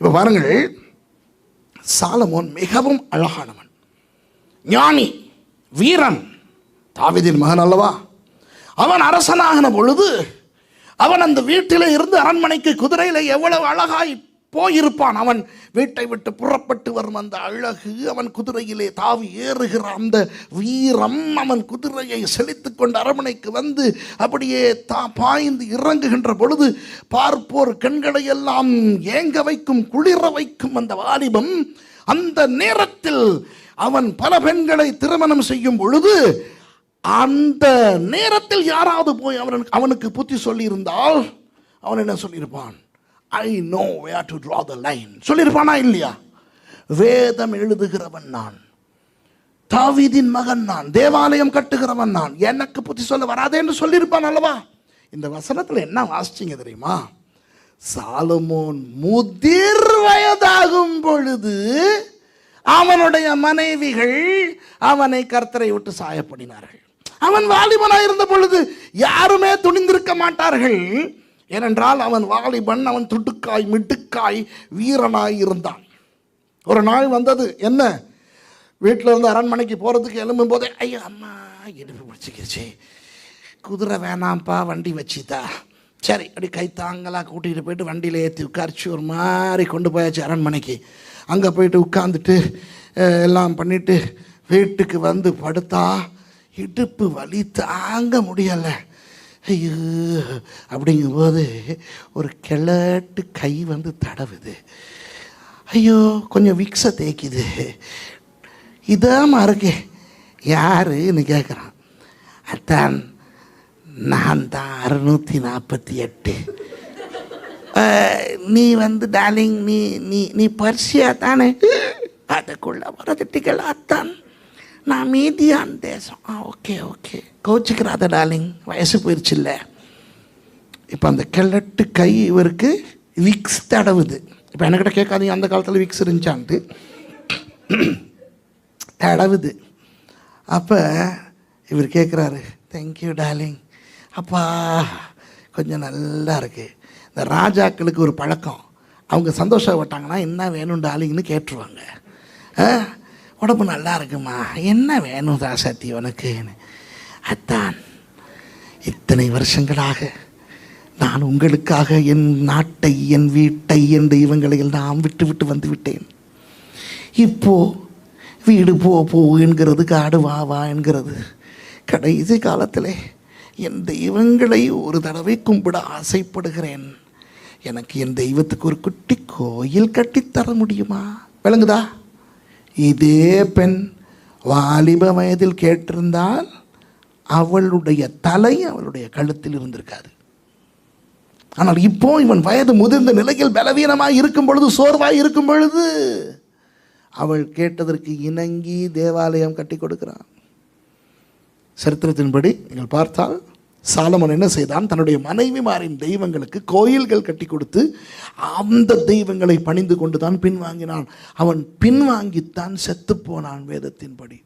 இப்போ பாருங்கள் சாலமோன் மிகவும் அழகானவன். ஞானி வீரன் தாவிதின் மகன் அல்லவா? அவன் அரசனாகின பொழுது அவன் அந்த வீட்டில் இருந்து அரண்மனைக்கு குதிரையில் எவ்வளவு அழகாய் போயிருப்பான். அவன் வீட்டை விட்டு புறப்பட்டு வரும் அந்த அழகு. அவன் குதிரையிலே தாவி ஏறுகிற அந்த வீரம் அவன் குதிரையை செழித்து கொண்டு அரண்மனைக்கு வந்து அப்படியே தா பாய்ந்து இறங்குகின்ற பொழுது பார்ப்போர் கண்களை எல்லாம் ஏங்க வைக்கும் குளிர வைக்கும் அந்த வாலிபம். அந்த நேரத்தில் அவன் பல பெண்களை திருமணம் செய்யும் பொழுது அந்த நேரத்தில் யாராவது போய் அவனுக்கு அவனுக்கு புத்தி சொல்லியிருந்தால் அவன் என்ன சொல்லியிருப்பான்? I know where to draw the line சொல்லியிருப்பானா இல்லையா? வேதம் எழுதுகிறவன் நான். தாவீதின் மகன் நான். தேவாலயம் கட்டுகிறவன் நான். எனக்கு புத்தி சொல்ல வராதே என்று சொல்லியிருப்பான் அல்லவா? இந்த வசனத்தில் என்ன வாசிச்சிங்க தெரியுமா? சாலமோன் முதிர் வயதாகும் பொழுது அவனுடைய மனைவிகள் அவனை கர்த்தரை விட்டு சாயப்படினார்கள். அவன் வாலிபனாக இருந்த பொழுது யாருமே துணிந்திருக்க மாட்டார்கள். ஏனென்றால் அவன் வாலிபன் அவன் துட்டுக்காய் மிட்டுக்காய் வீரனாய் இருந்தான். ஒரு நாள் வந்தது என்ன? வீட்டில் இருந்து அரண்மனைக்கு போகிறதுக்கு எலும்பும் போதே ஐயோ அம்மா இடுப்பு பிடிச்சிக்கிச்சு குதிரை வேணாம்ப்பா வண்டி வச்சுதா. சரி அப்படி கை கூட்டிகிட்டு போயிட்டு வண்டியில் ஏற்றி உட்காரிச்சு. ஒரு மாதிரி கொண்டு போயாச்சு அரண்மனைக்கு. அங்கே போயிட்டு உட்காந்துட்டு எல்லாம் பண்ணிட்டு வீட்டுக்கு வந்து படுத்தா இடுப்பு வலி தாங்க முடியலை. ஐயோ அப்படிங்கும்போது ஒரு கிழட்டு கை வந்து தடவுது. ஐயோ கொஞ்சம் விக்ஸை தேய்க்குது. இதாம இருக்கே யாருன்னு கேட்குறான் அத்தான் நான் தான் அறுநூற்றி நாற்பத்தி எட்டு. நீ வந்து டார்லிங் நீ நீ நீ பர்சியா தானே? அதுக்குள்ள வரதுட்டிகள் அத்தான் நான் மீதியான் தேசம் ஆ ஓகே ஓகே. கோச்சிக்கிறாத டார்லிங். வயசு போயிடுச்சு இல்லை இப்போ அந்த கிழட்டு கை இவருக்கு விக்ஸ் தடவுது. இப்போ என்கிட்ட கேட்காதீங்க அந்த காலத்தில் விக்ஸ் இருந்துச்சான்ட்டு. தடவுது. அப்போ இவர் கேட்குறாரு தேங்க்யூ டார்லிங். அப்பா கொஞ்சம் நல்லா இருக்குது இந்த ராஜாக்களுக்கு ஒரு பழக்கம். அவங்க சந்தோஷப்பட்டாங்கன்னா என்ன வேணும் டார்லிங்னு கேட்டுருவாங்க. ஆ, உடம்பு நல்லா இருக்குமா? என்ன வேணும் ராசாத்தி உனக்குன்னு? அத்தான் இத்தனை வருஷங்களாக நான் உங்களுக்காக என் நாட்டை என் வீட்டை என் தெய்வங்களை எல்லாம் விட்டு விட்டு வந்து விட்டேன். இப்போ வீடு போ போ என்கிறது காடு வா வா என்கிறது. கடைசி காலத்தில் என் தெய்வங்களை ஒரு தடவை கும்பிட ஆசைப்படுகிறேன். எனக்கு என் தெய்வத்துக்கு ஒரு குட்டி கோயில் கட்டித்தர முடியுமா? விளங்குதா? இதே பெண் வாலிப வயதில் கேட்டிருந்தால் அவளுடைய தலை அவளுடைய கழுத்தில் இருந்திருக்காது. ஆனால் இப்போ இவன் வயது முதிர்ந்த நிலையில் பலவீனமாக இருக்கும் பொழுது சோர்வாய் இருக்கும் பொழுது அவள் கேட்டதற்கு இணங்கி தேவாலயம் கட்டி கொடுக்கிறான். சரித்திரத்தின்படி நீங்கள் பார்த்தால் சாலமன் என்ன செய்தான்? தன்னுடைய மனைவிமாரின் தெய்வங்களுக்கு கோயில்கள் கட்டி கொடுத்து அந்த தெய்வங்களை பணிந்து கொண்டு தான் பின்வாங்கினான். அவன் பின்வாங்கித்தான் செத்துப்போனான் வேதத்தின்படி.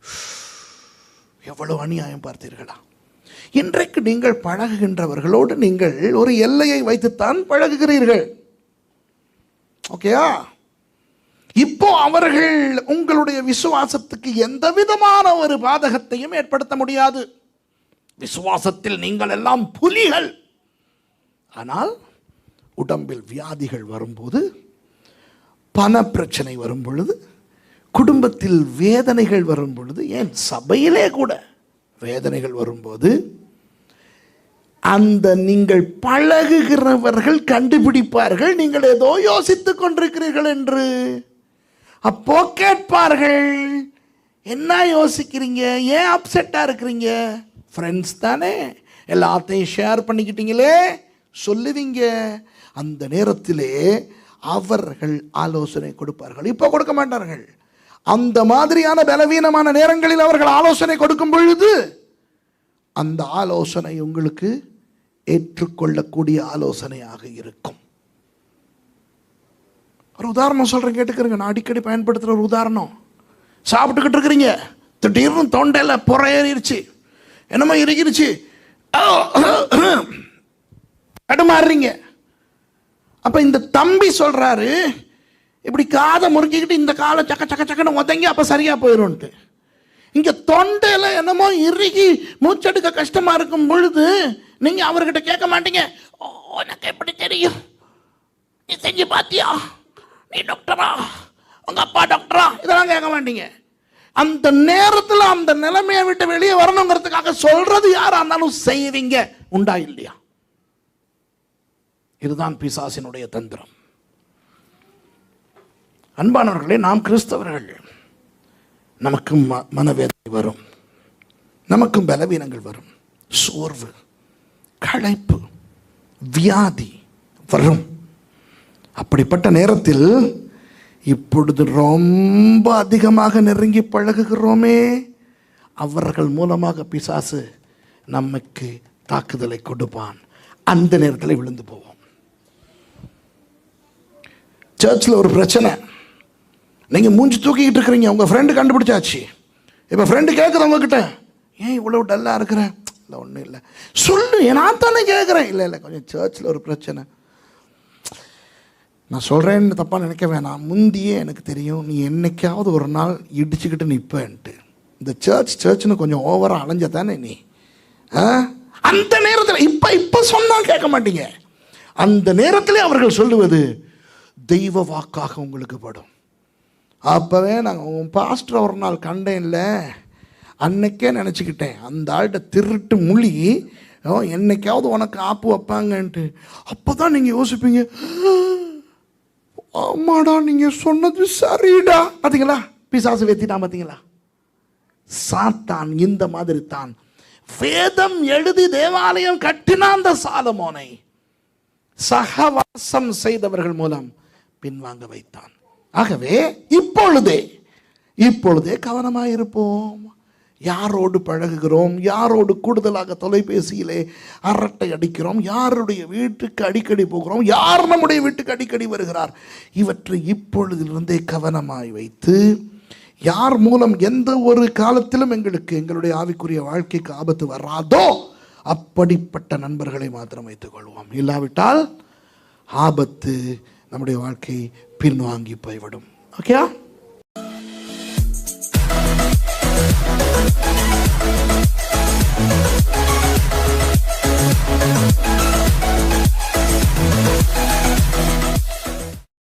எவ்வளவு அநியாயம் பார்த்தீர்களா? இன்றைக்கு நீங்கள் பழகுகின்றவர்களோடு நீங்கள் ஒரு எல்லையை வைத்துத்தான் பழகுகிறீர்கள். ஓகேயா இப்போ அவர்கள் உங்களுடைய விசுவாசத்துக்கு எந்த விதமான ஒரு பாதகத்தையும் ஏற்படுத்த முடியாது. விசுவாசத்தில் நீங்கள் எல்லாம் புலிகள். ஆனால் உடம்பில் வியாதிகள் வரும்போது பண பிரச்சனை வரும் பொழுது குடும்பத்தில் வேதனைகள் வரும் பொழுது ஏன் சபையிலே கூட வேதனைகள் வரும்போது அந்த நீங்கள் பழகுகிறவர்கள் கண்டுபிடிப்பார்கள் நீங்கள் ஏதோ யோசித்துக் கொண்டிருக்கிறீர்கள் என்று. அப்போ கேட்பார்கள் என்ன யோசிக்கிறீங்க? ஏன் அப்செட்டாக இருக்கிறீங்க? ஃப்ரெண்ட்ஸ் தானே? எல்லாத்தையும் ஷேர் பண்ணிக்கிட்டீங்களே? சொல்லுவீங்க. அந்த நேரத்திலே அவர்கள் ஆலோசனை கொடுப்பார்கள். இப்போ கொடுக்க மாட்டார்கள். அந்த மாதிரியான பலவீனமான நேரங்களில் அவர்கள் ஆலோசனை கொடுக்கும் பொழுது அந்த ஆலோசனை உங்களுக்கு ஏற்றுக்கொள்ளக்கூடிய ஆலோசனையாக இருக்கும். ஒரு உதாரணம் சொல்கிறேன் கேட்டுக்கிறேங்க. நான் அடிக்கடி பயன்படுத்துகிற ஒரு உதாரணம். சாப்பிட்டுக்கிட்டு இருக்கிறீங்க. திடீர்னு தொண்டையில் புற ஏறிடுச்சு என்னமோ இறுகிருச்சு தடுமாறுறீங்க. அப்போ இந்த தம்பி சொல்கிறாரு இப்படி காதை முறுக்கிக்கிட்டு இந்த காலை சக்க சக்க சக்கன்னு உதங்கி அப்போ சரியாக போயிடும்ன்ட்டு இங்கே தொண்டையில் என்னமோ இறுகி மூச்செடுக்க கஷ்டமாக இருக்கும் பொழுது நீங்கள் அவர்கிட்ட கேட்க மாட்டீங்க. "ஓ, உனக்கு எப்படி தெரியும்? நீ செஞ்சு பார்த்தியா நீ டாக்டரா உங்க அப்பா டாக்டரா இதெல்லாம் கேட்க மாட்டீங்க. அந்த நேரத்தில் அந்த நிலைமையை விட்டு வெளியே வரணுங்கிறதுக்காக சொல்றது யாரா இருந்தாலும் செய்வீங்க. உண்டா இல்லையா? இதுதான் பிசாசினுடைய தந்திரம். அன்பானவர்களே நாம் கிறிஸ்தவர்கள் நமக்கும் ம- மனவேதனை வரும். நமக்கும் பலவீனங்கள் வரும். சோர்வு களைப்பு வியாதி வரும். அப்படிப்பட்ட நேரத்தில் இப்பொழுது ரொம்ப அதிகமாக நெருங்கி பழகுகிறோமே. அவர்கள் மூலமாக பிசாசு நமக்கு தாக்குதலை கொடுப்பான். அந்த நேரத்தில் விழுந்து போவோம். சர்ச்சில் ஒரு பிரச்சனை. நீங்கள் மூஞ்சி தூக்கிக்கிட்டு இருக்கிறீங்க. உங்கள் ஃப்ரெண்டு கண்டுபிடிச்சாச்சு. இப்போ ஃப்ரெண்டு கேட்குற உங்ககிட்ட? ஏன் இவ்வளோ டல்லாக இருக்கிறேன் இல்லை ஒன்றும் இல்லை. சொல்லு நான் தானே கேட்குறேன் இல்லை இல்லை கொஞ்சம் சர்ச்சில் ஒரு பிரச்சனை. நான் சொல்கிறேன்னு தப்பாக நினைக்க வேணாம். முந்தியே எனக்கு தெரியும். நீ என்னைக்காவது ஒரு நாள் இடிச்சுக்கிட்டு நிற்பேன்ட்டு இந்த சர்ச் சர்ச்னு கொஞ்சம் ஓவராக அலைஞ்ச தானே நீ? ஆ? அந்த நேரத்தில் இப்போ இப்போ சொன்னால் கேட்க மாட்டீங்க. அந்த நேரத்தில் அவர்கள் சொல்லுவது தெய்வ வாக்காக உங்களுக்கு படும். அப்போவே நாங்கள் உன் பாஸ்டர் ஒரு நாள் கண்டேன் இல்லை அன்னைக்கே நினச்சிக்கிட்டேன். அந்த ஆள்கிட்ட திருட்டு முழி ஓ, என்னைக்காவது உனக்கு ஆப்பு வைப்பாங்கன்ட்டு. அப்போ தான் நீங்கள் யோசிப்பீங்க ஆமாடா நீங்கள் சொன்னது சரிடா. பார்த்தீங்களா பிசாசு வெத்திட்டான் பார்த்தீங்களா சாத்தான் இந்த மாதிரி தான் வேதம் எழுதி தேவாலயம் கட்டினா அந்த சாலமோனை. சகவாசம் செய்தவர்கள் மூலம் பின்வாங்க வைத்தான். ஆகவே இப்பொழுதே இப்பொழுதே கவனமாயிருப்போம். யாரோடு பழகுகிறோம்? யாரோடு கூடுதலாக தொலைபேசியிலே அரட்டை அடிக்கிறோம்? யாருடைய வீட்டுக்கு அடிக்கடி போகிறோம்? யார் நம்முடைய வீட்டுக்கு அடிக்கடி வருகிறார்? இவற்றை இப்பொழுதிலிருந்தே கவனமாய் வைத்து யார் மூலம் எந்த ஒரு காலத்திலும் எங்களுக்கு எங்களுடைய ஆவிக்குரிய வாழ்க்கைக்கு ஆபத்து வராதோ அப்படிப்பட்ட நண்பர்களை மாத்திரம் வைத்துக் கொள்வோம். இல்லாவிட்டால் ஆபத்து நம்முடைய வாழ்க்கை பின்வாங்கி போய்விடும். ஓகேயா?